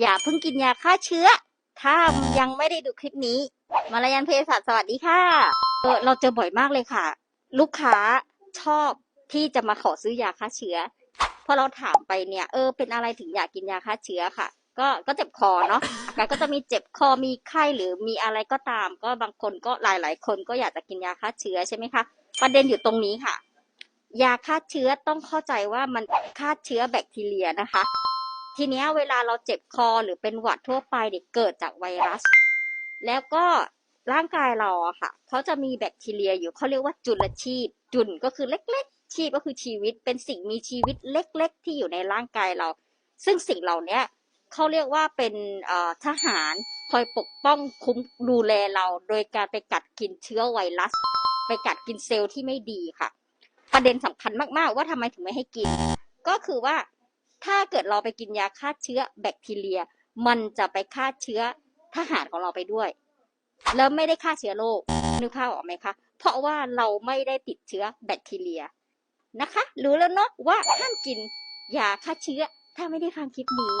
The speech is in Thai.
อย่าเพิ่งกินยาฆ่าเชื้อ ถ้ายังไม่ได้ดูคลิปนี้ มารยันเพศสัตว์สวัสดีค่ะเออเราเจอบ่อยมากเลยค่ะ ลูกค้าชอบที่จะมาขอซื้อยาฆ่าเชื้อพอเราถามไปเนี่ย เออ เป็นอะไรถึงอยากกินยาฆ่าเชื้อค่ะ ก็ก็เจ็บคอเนาะแต่ก็จะมีเจ็บคอมีไข้หรือมีอะไรก็ตาม ก็บางคนก็หลาย ๆ คนก็อยากจะกินยาฆ่าเชื้อใช่ไหมคะประเด็นอยู่ตรงนี้ค่ะยาฆ่าเชื้อต้องเข้าใจว่ามันฆ่าเชื้อแบคทีเรียนะคะ ทีเนี้ยเวลาเราเจ็บคอหรือเป็นหวัดทั่วไปเนี่ยเกิดจากไวรัส แล้วก็ร่างกายเราอะค่ะเขาจะมีแบคทีเรียอยู่เขาเรียกว่าจุลชีพ จุลก็คือเล็กๆ ชีพก็คือชีวิตเป็นสิ่งมีชีวิตเล็ก ๆ ที่อยู่ในร่างกายเรา ซึ่งสิ่งเหล่านี้เขาเรียกว่าเป็นทหารคอยปกป้องคุ้มดูแลเรา โดยการไปกัดกินเชื้อไวรัส ไปกัดกินเซลล์ที่ไม่ดีค่ะ ประเด็นสำคัญมากๆ ว่าทำไมถึงไม่ให้กิน ก็คือว่า ถ้าเกิดเราไปกินยาฆ่าเชื้อแบคทีเรีย มันจะไปฆ่าเชื้อทหารของเราไปด้วย แล้วไม่ได้ฆ่าเชื้อโรคนึกภาพออกไหมคะเพราะว่าเราไม่ได้ติดเชื้อแบคทีเรียนะคะรู้แล้วเนาะว่าห้ามกินยาฆ่าเชื้อถ้าไม่ได้ฟังคลิปนี้